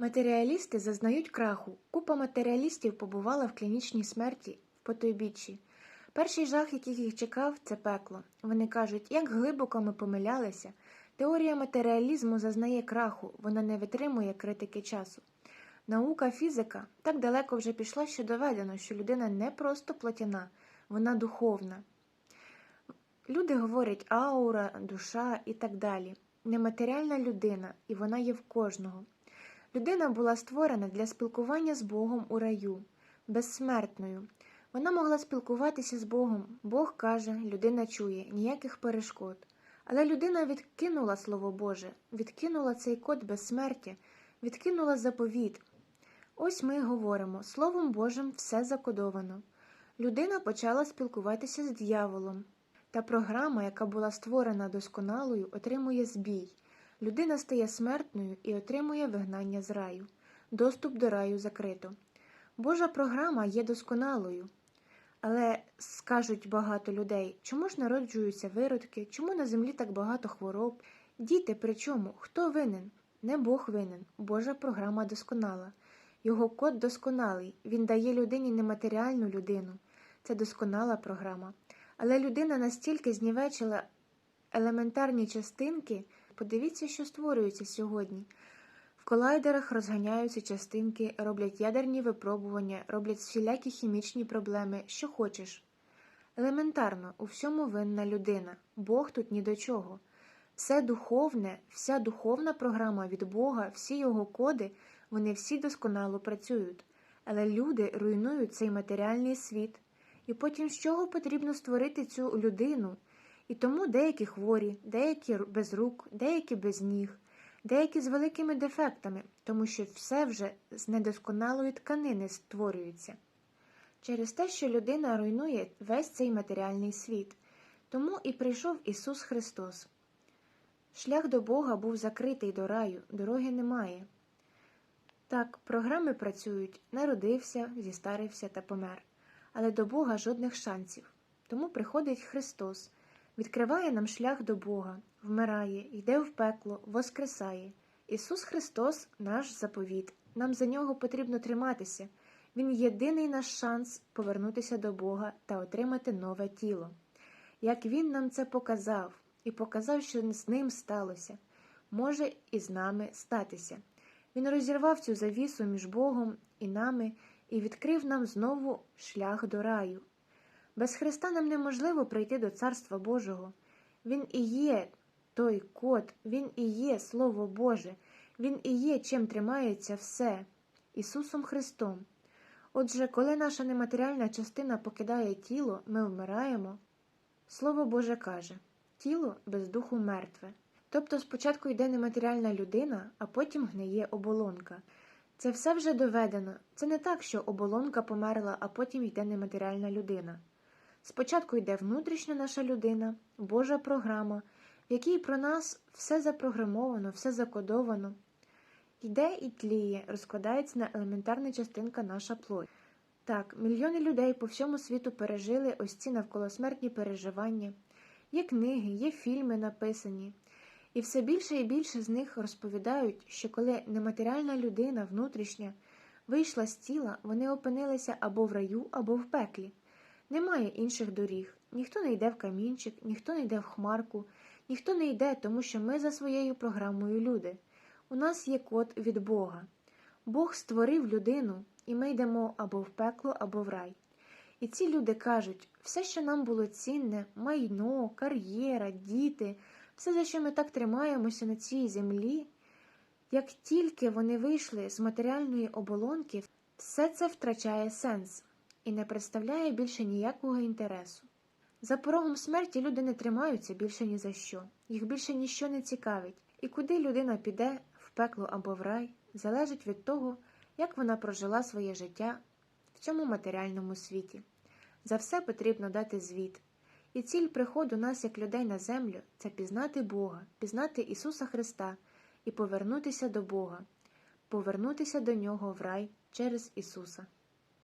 Матеріалісти зазнають краху. Купа матеріалістів побувала в клінічній смерті в потойбіччі. Перший жах, який їх чекав, це пекло. Вони кажуть, як глибоко ми помилялися. Теорія матеріалізму зазнає краху, вона не витримує критики часу. Наука фізика так далеко вже пішла, що доведено, що людина не просто плотяна, вона духовна. Люди говорять аура, душа і так далі. Нематеріальна людина, і вона є в кожного. Людина була створена для спілкування з Богом у раю, безсмертною. Вона могла спілкуватися з Богом. Бог каже, людина чує, ніяких перешкод. Але людина відкинула Слово Боже, відкинула цей код безсмертя, відкинула заповіт. Ось ми говоримо: Словом Божим все закодовано. Людина почала спілкуватися з дьяволом. Та програма, яка була створена досконалою, отримує збій. Людина стає смертною і отримує вигнання з раю. Доступ до раю закрито. Божа програма є досконалою. Але скажуть багато людей, чому ж народжуються виродки, чому на землі так багато хвороб? Діти при чому? Хто винен? Не Бог винен. Божа програма досконала. Його код досконалий. Він дає людині нематеріальну людину. Це досконала програма. Але людина настільки знівечила елементарні частинки. Подивіться, що створюється сьогодні. В колайдерах розганяються частинки, роблять ядерні випробування, роблять всілякі хімічні проблеми, що хочеш. Елементарно, у всьому винна людина, Бог тут ні до чого. Все духовне, вся духовна програма від Бога, всі його коди, вони всі досконало працюють. Але люди руйнують цей матеріальний світ. І потім з чого потрібно створити цю людину? І тому деякі хворі, деякі без рук, деякі без ніг, деякі з великими дефектами, тому що все вже з недосконалої тканини створюється. Через те, що людина руйнує весь цей матеріальний світ. Тому і прийшов Ісус Христос. Шлях до Бога був закритий до раю, дороги немає. Так, програми працюють, народився, зістарився та помер, але до Бога жодних шансів. Тому приходить Христос відкриває нам шлях до Бога, вмирає, йде в пекло, воскресає. Ісус Христос наш заповіт. Нам за нього потрібно триматися. Він єдиний наш шанс повернутися до Бога та отримати нове тіло. Як Він нам це показав і показав, що з ним сталося, може і з нами статися. Він розірвав цю завісу між Богом і нами і відкрив нам знову шлях до раю. Без Христа нам неможливо прийти до Царства Божого. Він і є той код, Він і є Слово Боже, Він і є, чим тримається все Ісусом Христом. Отже, коли наша нематеріальна частина покидає тіло, ми вмираємо. Слово Боже каже тіло без духу мертве. Тобто спочатку йде нематеріальна людина, а потім гниє оболонка. Це все вже доведено. Це не так, що оболонка померла, а потім йде нематеріальна людина. Спочатку йде внутрішня наша людина, Божа програма, в якій про нас все запрограмовано, все закодовано. Йде і тліє, розкладається на елементарна частинка наша плоть. Так, мільйони людей по всьому світу пережили ось ці навколосмертні переживання. Є книги, є фільми написані. І все більше і більше з них розповідають, що коли нематеріальна людина, внутрішня, вийшла з тіла, вони опинилися або в раю, або в пеклі. Немає інших доріг. Ніхто не йде в камінчик, ніхто не йде в хмарку, ніхто не йде, тому що ми за своєю програмою люди. У нас є код від Бога. Бог створив людину, і ми йдемо або в пекло, або в рай. І ці люди кажуть, все, що нам було цінне, майно, кар'єра, діти, все, за що ми так тримаємося на цій землі, як тільки вони вийшли з матеріальної оболонки, все це втрачає сенс і не представляє більше ніякого інтересу. За порогом смерті люди не тримаються більше ні за що, їх більше ніщо не цікавить, і куди людина піде в пекло або в рай, залежить від того, як вона прожила своє життя в цьому матеріальному світі. За все потрібно дати звіт. І ціль приходу нас, як людей на землю, це пізнати Бога, пізнати Ісуса Христа і повернутися до Бога, повернутися до Нього в рай через Ісуса.